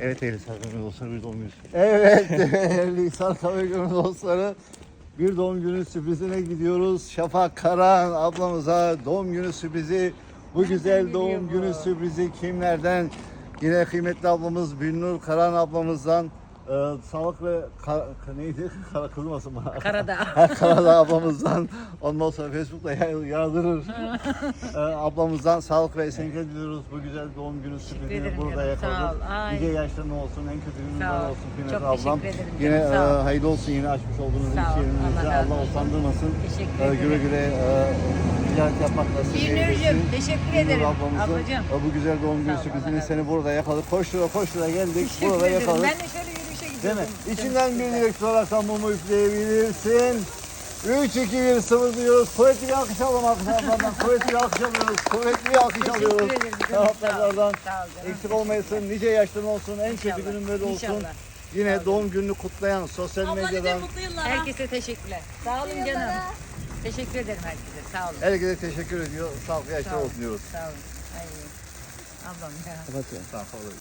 Evet değerli Sarkı dostları bir doğum günü. Evet değerli Sarkı dostları bir doğum günü sürprizine gidiyoruz. Şafak Karan ablamıza doğum günü sürprizi. Bu güzel doğum günü sürprizi kimlerden? Yine kıymetli ablamız Binnur Karan ablamızdan e, sağlık ve ka- neydi? Kara kızmasın bana. Karada. Karadağ ablamızdan ondan sonra Facebook'ta ya- yağdırır. Ee, ablamızdan sağlık ve esenlikler diliyoruz. Bu güzel doğum günü sürprizini burada canım, yakaladık. Nice yaşların olsun, en kötü günler olsun Kıymet ablam. Yine e, hayırlı olsun yine açmış olduğunuz iş yerinizi. Allah Allah utandırmasın. Teşekkür Ee, ederim. güle güle e, ticaret yapmak nasip Binur'cum, teşekkür ederim. ablamızın, Ablacığım. e, bu güzel doğum günü sürprizini seni burada yakaladık. Koştura koştura geldik. Teşekkür burada yakaladık. Ben de Değil mi? İçinden bir dilek sorarsan mumu üfleyebilirsin. 3, 2, 1 sıvırlıyoruz. Kuvvetli bir alkış alalım arkadaşlardan. Kuvvetli bir alkış alıyoruz. Kuvvetli bir alkış alıyoruz. ederim canım, sağ ol. Taraftarlardan Sağ ol canım. eksik olmayasın. Nice yaşların olsun. En kötü İnşallah, günün böyle olsun. inşallah. Yine doğum gününü kutlayan sosyal medyadan Herkese teşekkürler. Sağ olun canım. Teşekkür ederim herkese. Sağ olun. herkese teşekkür ediyor. Sağlıklı yaşlar Sağ ol. olsun diyoruz. Sağ olun. Ay. Ablam ya. Sağ olun.